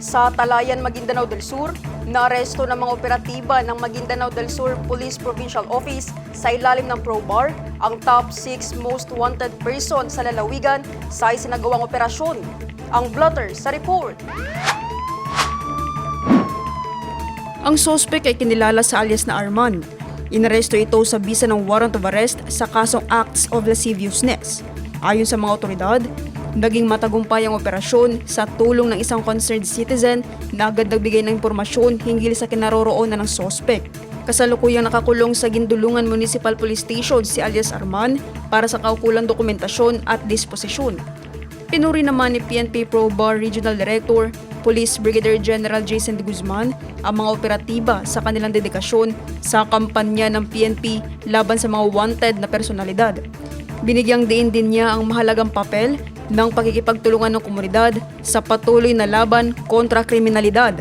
Sa Talayan, Maguindanao del Sur, naaresto ng mga operatiba ng Maguindanao del Sur Police Provincial Office sa ilalim ng ProBar ang top 6 most wanted person sa lalawigan sa isinagawang operasyon. Ang blotter sa report. Ang sospek ay kinilala sa alias na Arman. Inaresto ito sa bisa ng warrant of arrest sa kasong acts of lasciviousness. Ayon sa mga otoridad, naging matagumpay ang operasyon sa tulong ng isang concerned citizen na agad nagbigay ng impormasyon hinggil sa kinaroroonan ng sospek. Kasalukuyang nakakulong sa Gindulungan Municipal Police Station si alias Arman para sa kaukulang dokumentasyon at disposisyon. Pinuri naman ni PNP Pro Bar Regional Director, Police Brigadier General Jason de Guzman ang mga operatiba sa kanilang dedikasyon sa kampanya ng PNP laban sa mga wanted na personalidad. Binigyang diin din niya ang mahalagang papel ng pakikipagtulungan ng komunidad sa patuloy na laban kontra kriminalidad.